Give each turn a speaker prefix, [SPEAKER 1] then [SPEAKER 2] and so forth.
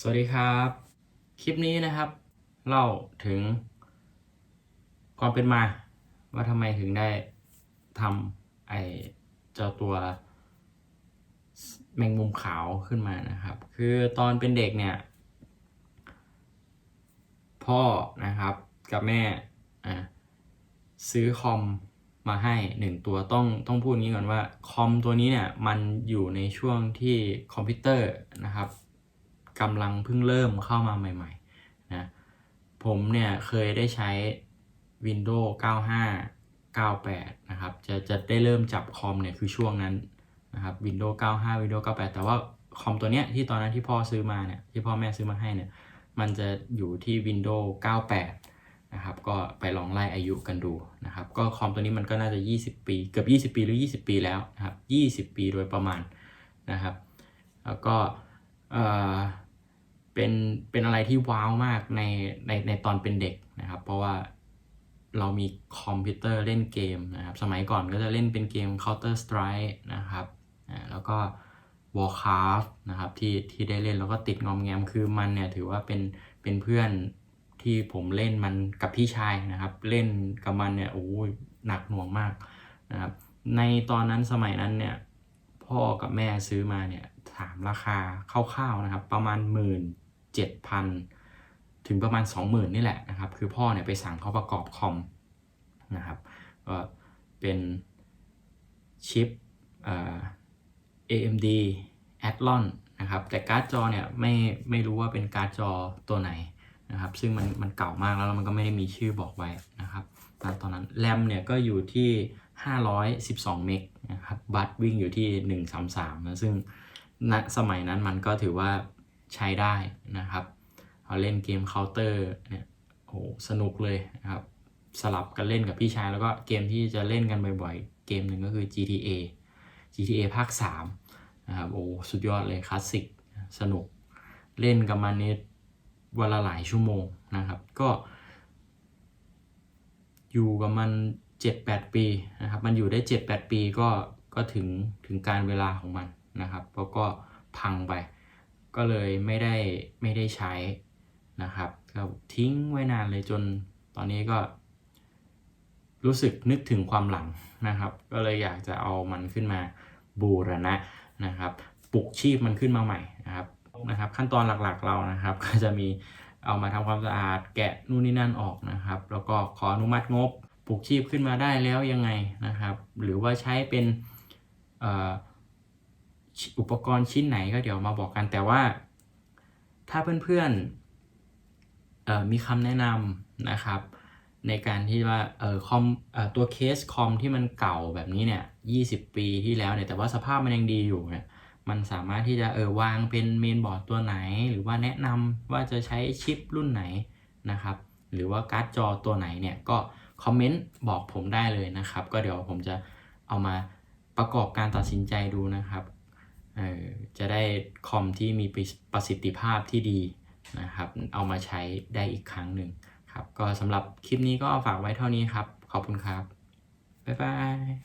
[SPEAKER 1] สวัสดีครับ คลิปนี้นะครับ เล่าถึง ความเป็นมา ว่าทำไมถึงได้ทำไอเจ้าตัว แมงมุมขาวขึ้นมานะครับ คือตอนเป็นเด็กเนี่ย พ่อนะครับกับแม่อะซื้อคอมมาให้หนึ่งตัวต้องต้องพูดงี้ก่อนว่าคอมตัวนี้เนี่ยมันอยู่ในช่วงที่คอมพิวเตอร์นะครับ กำลังเพิ่งเริ่มเข้ามาใหม่ๆนะผมเนี่ยเคยได้ใช้ Windows 95 98 นะครับจะจะได้เริ่มจับคอมเนี่ยคือช่วงนั้นนะครับ Windows 95 Windows 98 แต่ว่าคอมตัวเนี้ยที่ตอนนั้นที่พ่อซื้อมาเนี่ยที่พ่อแม่ซื้อมาให้เนี่ยมันจะอยู่ที่ Windows 98 นะครับก็ไปลองไล่อายุกันดูนะครับก็คอมตัวนี้มันก็น่าจะ 20 ปีเกือบ 20 ปีหรือ 20 ปีแล้วนะครับ 20 ปีโดยประมาณนะครับแล้วก็เอ่อ เป็นเป็นอะไรที่ว้าวมากในในในตอนเป็นเด็กนะครับ เพราะว่าเรามีคอมพิวเตอร์เล่นเกมนะครับ สมัยก่อนก็จะเล่นเป็นเกม Counter Strike นะครับอ่าแล้วก็ Warcraft นะครับที่ที่ได้เล่นแล้วก็ติดงอมแงมคือมันเนี่ยถือว่าเป็นเป็นเพื่อนที่ผมเล่นมันกับพี่ชายนะครับ เล่นกับมันเนี่ยโอ้ยหนักหน่วงมากนะครับในตอนนั้นสมัยนั้นเนี่ย พ่อกับแม่ซื้อมาเนี่ยถามราคาคร่าวๆนะครับประมาณหมื่นเจ็ดพันถึงประมาณ 20,000 นี่แหละนะครับ คือพ่อเนี่ยไปสั่งเขาประกอบคอมนะครับก็เป็นชิปเอ่อ AMD Athlon นะครับแต่การ์ดจอเนี่ยไม่ไม่รู้ว่าเป็นการ์ดจอตัวไหนนะครับ ซึ่งมันมันเก่ามากแล้วมันก็ไม่ได้มีชื่อบอกไว้นะครับตอนนั้นแรมเนี่ยก็อยู่ที่ 512 เมกนะครับบัตวิ่งอยู่ที่ 133 นะ ซึ่งณสมัยนั้นมันก็ถือว่าใช้ได้นะครับเอาเล่นเกมเคาน์เตอร์เนี่ยโอ้โหสนุกเลยนะครับสลับกันเล่นกับพี่ชาย แล้วก็เกมที่จะเล่นกันบ่อยๆ เกมหนึ่งก็คือ GTA GTA ภาค3นะครับโอ้สุดยอดเลยคลาสสิกสนุกเล่นกับมันนี่วันละหลายชั่วโมงนะครับ ก็ อยู่กับมัน 7-8 ปีนะครับ มันอยู่ได้ 7-8 ปีก็ก็ถึงถึงการเวลาของมันนะครับแล้วก็พังไป ก็เลยไม่ได้ไม่ได้ใช้นะครับก็ทิ้งไว้นานเลยจนตอนนี้ก็ รู้สึกนึกถึงความหลังนะครับ ก็เลยอยากจะเอามันขึ้นมาบูรณะนะครับปลุกชีพมันขึ้นมาใหม่นะครับนะครับ ขั้นตอนหลักๆเรานะครับ ก็จะมีเอามาทำความสะอาดแกะนู่นนี่นั่นออกนะครับ แล้วก็ขออนุมัติงบ ปลุกชีพขึ้นมาได้แล้วยังไงนะครับ หรือว่าใช้เป็นอ,อุปกรณ์ชิ้นไหนก็เดี๋ยวมาบอกกันแต่ว่า ถ้าเพื่อนๆเอ่อมีคำแนะนำนะครับ ในการที่ว่าเออคอมออตัวเคสคอมที่มันเก่าแบบนี้เนี่ย20ปีที่แล้วเนี่ยแต่ว่าสภาพมันยังดีอยู่เนี่ยมันสามารถที่จะเออวางเป็นเมนบอร์ดตัวไหน หรือว่าแนะนำว่าจะใช้ชิปรุ่นไหนนะครับ หรือว่าการ์ดจอตัวไหนเนี่ยก็ คอมเมนต์บอกผมได้เลยนะครับ ก็เดี๋ยวผมจะเอามาประกอบการตัดสินใจดูนะครับเออจะได้คอมที่มีประสิทธิภาพที่ดีนะครับ เอามาใช้ได้อีกครั้งหนึ่งครับ ก็สำหรับคลิปนี้ก็ฝากไว้เท่านี้ครับ ขอบคุณครับ บ๊ายบาย